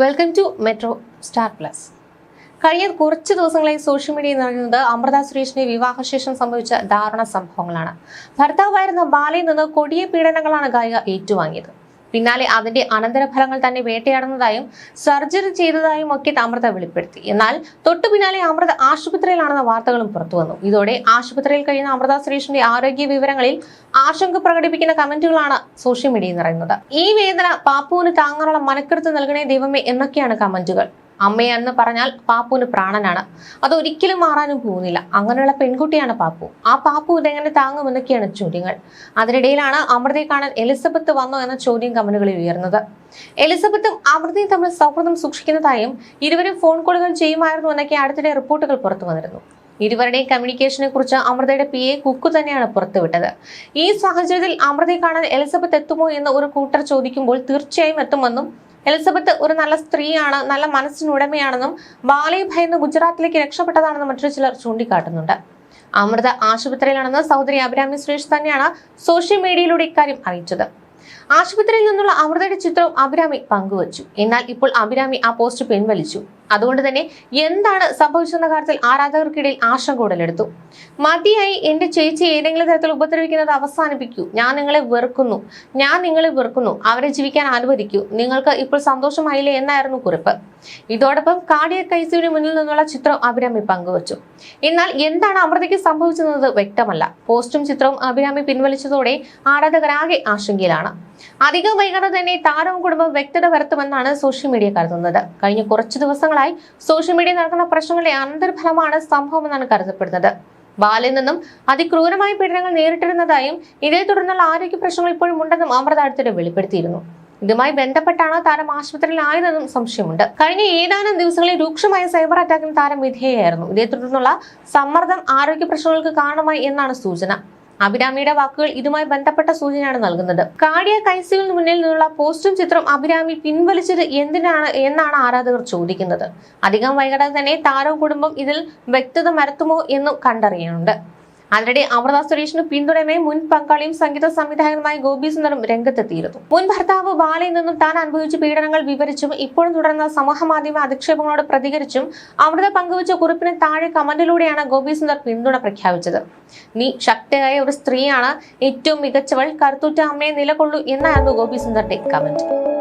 Welcome to metro star plus കഴിഞ്ഞ കുറച്ച് ദിവസങ്ങളായി സോഷ്യൽ മീഡിയയിൽ നിറയുന്നത് അമൃത സുരേഷിന്റെ വിവാഹശേഷം സംഭവിച്ച ദാരുണ സംഭവങ്ങളാണ്. ഭർത്താവായിരുന്ന ബാലയിൽ നിന്ന് കൊടിയ പീഡനങ്ങളാണ് ഗായിക ഏറ്റുവാങ്ങിയത്. പിന്നാലെ അതിന്റെ അനന്തരഫലങ്ങൾ തന്നെ വേട്ടയാടുന്നതായും സർജറി ചെയ്തതായും ഒക്കെ അമൃത വെളിപ്പെടുത്തി. എന്നാൽ തൊട്ടു പിന്നാലെ അമൃത ആശുപത്രിയിലാണെന്ന വാർത്തകളും പുറത്തുവന്നു ഇതോടെ ആശുപത്രിയിൽ കഴിയുന്ന അമൃത സുരേഷിന്റെ ആരോഗ്യ വിവരങ്ങളിൽ ആശങ്ക പ്രകടിപ്പിക്കുന്ന കമന്റുകളാണ് സോഷ്യൽ മീഡിയയിൽ നിറയുന്നത്. ഈ വേദന പാപ്പുവിന് താങ്ങാനുള്ള മനക്കെടുത്ത് നൽകണേ ദൈവമേ എന്നൊക്കെയാണ് കമന്റുകൾ. അമ്മയെന്ന് പറഞ്ഞാൽ പാപ്പുവിന് പ്രാണനാണ്. അത് ഒരിക്കലും മാറാനും പോകുന്നില്ല. അങ്ങനെയുള്ള പെൺകുട്ടിയാണ് പാപ്പു. ആ പാപ്പു ഇതെങ്ങനെ താങ്ങുമെന്നൊക്കെയാണ് ചോദ്യങ്ങൾ. അതിനിടയിലാണ് അമൃതയെ കാണാൻ എലിസബത്ത് വന്നോ എന്ന ചോദ്യം കമന്റുകളിൽ ഉയർന്നത് എലിസബത്തും അമൃതയും തമ്മിൽ സൗഹൃദം സൂക്ഷിക്കുന്നതായും ഇരുവരും ഫോൺ കോളുകൾ ചെയ്യുമായിരുന്നു എന്നൊക്കെ അടുത്തിടെ റിപ്പോർട്ടുകൾ പുറത്തു വന്നിരുന്നു. ഇരുവരുടെയും കമ്മ്യൂണിക്കേഷനെ കുറിച്ച് അമൃതയുടെ പി എ കുക്കു തന്നെയാണ് പുറത്തുവിട്ടത്. ഈ സാഹചര്യത്തിൽ അമൃതയെ കാണാൻ എലിസബത്ത് എത്തുമോ എന്ന് ഒരു കൂട്ടർ ചോദിക്കുമ്പോൾ തീർച്ചയായും എത്തുമെന്നും എലിസബത്ത് ഒരു നല്ല സ്ത്രീയാണ് നല്ല മനസ്സിനുടമയാണെന്നും ബാലയെ ഭയന്ന് ഗുജറാത്തിലേക്ക് രക്ഷപ്പെട്ടതാണെന്നും മറ്റൊരു ചിലർ ചൂണ്ടിക്കാട്ടുന്നുണ്ട്. അമൃത ആശുപത്രിയിലാണെന്ന് സഹോദരി അഭിരാമി സുരേഷ് തന്നെയാണ് സോഷ്യൽ മീഡിയയിലൂടെ ഇക്കാര്യം അറിയിച്ചത്. ആശുപത്രിയിൽ നിന്നുള്ള അമൃതയുടെ ചിത്രവും അഭിരാമി പങ്കുവച്ചു. എന്നാൽ ഇപ്പോൾ അഭിരാമി ആ പോസ്റ്റ് പിൻവലിച്ചു. അതുകൊണ്ട് തന്നെ എന്താണ് സംഭവിച്ചെന്ന കാര്യത്തിൽ ആരാധകർക്കിടയിൽ ആശങ്ക ഉടലെടുത്തു മതിയായി എന്റെ ചേച്ചി ഏതെങ്കിലും തരത്തിൽ ഉപദ്രവിക്കുന്നത് അവസാനിപ്പിക്കൂ. ഞാൻ നിങ്ങളെ വെറുക്കുന്നു. ഞാൻ നിങ്ങളെ വെറുക്കുന്നു. അവരെ ജീവിക്കാൻ അനുവദിക്കൂ. നിങ്ങൾക്ക് ഇപ്പോൾ സന്തോഷമായില്ലേ എന്നായിരുന്നു കുറിപ്പ്. ഇതോടൊപ്പം കാടിയ കൈസിയുടെ മുന്നിൽ നിന്നുള്ള ചിത്രം അഭിരാമി പങ്കുവച്ചു. എന്നാൽ എന്താണ് അമൃതയ്ക്ക് സംഭവിച്ചതെന്നത് വ്യക്തമല്ല. പോസ്റ്റും ചിത്രവും അഭിരാമി പിൻവലിച്ചതോടെ ആരാധകരാകെ ആശങ്കയിലാണ്. അധികം വൈകാതെ തന്നെ താരവും കുടുംബം വ്യക്തത വരുത്തുമെന്നാണ് സോഷ്യൽ മീഡിയ കരുതുന്നത്. കഴിഞ്ഞ കുറച്ചു ദിവസങ്ങളായി സോഷ്യൽ മീഡിയ നടക്കുന്ന പ്രശ്നങ്ങളുടെ അനന്തരഫലമാണ് സംഭവമെന്നാണ് കരുതപ്പെടുന്നത്. ബാലിൽ നിന്നും അതിക്രൂരമായ പീഡനങ്ങൾ നേരിട്ടിരുന്നതായും ഇതേ തുടർന്നുള്ള ആരോഗ്യ പ്രശ്നങ്ങൾ ഇപ്പോഴും ഉണ്ടെന്നും അമൃത അടുത്തിടെ വെളിപ്പെടുത്തിയിരുന്നു. ഇതുമായി ബന്ധപ്പെട്ടാണ് താരം ആശുപത്രിയിലായതെന്നും സംശയമുണ്ട്. കഴിഞ്ഞ ഏതാനും ദിവസങ്ങളിൽ രൂക്ഷമായ സൈബർ അറ്റാക്കിന് താരം വിധേയായിരുന്നു ഇതേ തുടർന്നുള്ള സമ്മർദ്ദം ആരോഗ്യ പ്രശ്നങ്ങൾക്ക് കാരണമായി എന്നാണ് സൂചന. അഭിരാമിയുടെ വാക്കുകൾ ഇതുമായി ബന്ധപ്പെട്ട സൂചനയാണ് നൽകുന്നത്. കാടിയ കൈസിന് മുന്നിൽ നിന്നുള്ള പോസ്റ്റും ചിത്രം അഭിരാമി പിൻവലിച്ചത് എന്തിനാണ് എന്നാണ് ആരാധകർ ചോദിക്കുന്നത്. അധികം വൈകാതെ തന്നെ താരവും കുടുംബം ഇതിൽ വ്യക്തത മരത്തുമോ എന്നും കണ്ടറിയാനുണ്ട് അതിനിടെ അമൃത സുരേഷിന് പിന്തുണയുമായി മുൻ പങ്കാളിയും സംഗീത സംവിധായകനുമായ ഗോപി സുന്ദറും രംഗത്തെത്തിയിരുന്നു. മുൻ ഭർത്താവ് ബാലയിൽ നിന്നും താൻ അനുഭവിച്ച പീഡനങ്ങൾ വിവരിച്ചും ഇപ്പോഴും തുടർന്ന സമൂഹമാധ്യമ അധിക്ഷേപങ്ങളോട് പ്രതികരിച്ചും അമൃത പങ്കുവച്ച കുറിപ്പിന് താഴെ കമന്റിലൂടെയാണ് ഗോപി സുന്ദർ പിന്തുണ പ്രഖ്യാപിച്ചത്. നീ ശക്തിയായ ഒരു സ്ത്രീയാണ്. ഏറ്റവും മികച്ചവൾ. കറുത്തൂറ്റ അമ്മയെ നിലകൊള്ളൂ എന്നായിരുന്നു ഗോപി സുന്ദറിന്റെ കമന്റ്.